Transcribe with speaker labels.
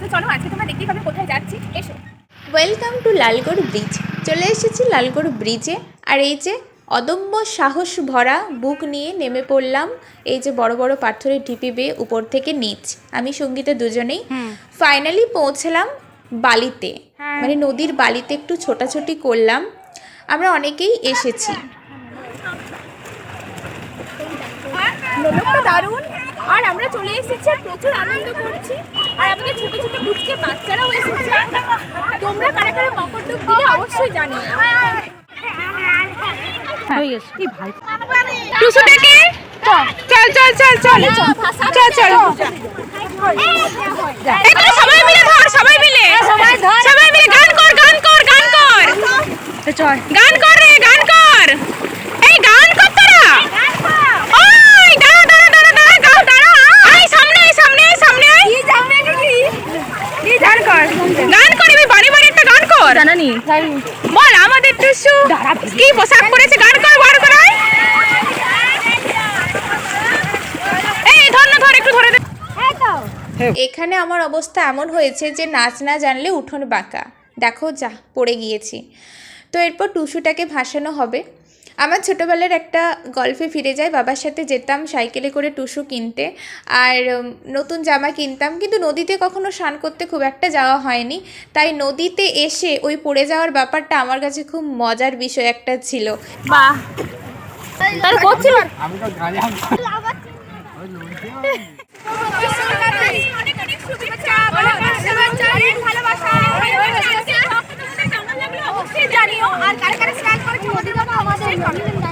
Speaker 1: তো চলো আজকে তোমরা দেখতেই পাবে কোথায় যাচ্ছি। এসো।
Speaker 2: ওয়েলকাম টু লালগড় ব্রিজ চলে এসেছি লালগড় ব্রিজে আর এই যে অদম্য সাহস ভরা বুক নিয়ে নেমে পড়লাম এই যে বড় বড় পাথরের ঢিপি বেয়ে উপর থেকে নিচ। আমি সঙ্গীতে দুজনেই ফাইনালি পৌঁছলাম বালিতে। মানে নদীর বালিতে একটু ছোটাছুটি করলাম। আমরা অনেকেই এসেছি।
Speaker 1: দারুণ আর আমরা চলে এসেছি প্রচুর আনন্দ করছি আর আমাদের ছোট ছোট কুচকে বাচ্চারাও এসেছে তোমরা কারা কারা মকরডুব অবশ্যই জানিও
Speaker 3: টুসুটাকে চল চল চল চল। চল চল। সবাই মিলে ধর সবাই মিলে। সবাই মিলে গান কর গান কর গান কর। গান কর রে গান কর এই গান কর তোরা ওই দাঁড়া দাঁড়া দাঁড়া দাঁড়া গাও দাঁড়া আই সামনে আই সামনে আই সামনে আই গান কর গান কর এবার বাড়ি বাড়ি জানানি বল আমাদের টুসু কি পোশাক পরেছে? গান কর বার কর এই ধর না ধর একটু ধরে দে।
Speaker 2: এখানে আমার অবস্থা এমন হয়েছে যে নাচ না জানলে উঠোন বাঁকা। দেখো যা পড়ে গিয়েছি। তো এরপর টুসুটাকে ভাসানো হবে। আমার ছোটোবেলার একটা গল্পে ফিরে যায় বাবার সাথে যেতাম সাইকেলে করে টুসু কিনতে। আর নতুন জামা কিনতাম কিন্তু নদীতে কখনো স্নান করতে খুব একটা যাওয়া হয়নি। তাই নদীতে এসে ওই পড়ে যাওয়ার ব্যাপারটা আমার কাছে খুব মজার বিষয় একটা ছিল।
Speaker 1: বাহ! তাহলে করছিল? Gracias.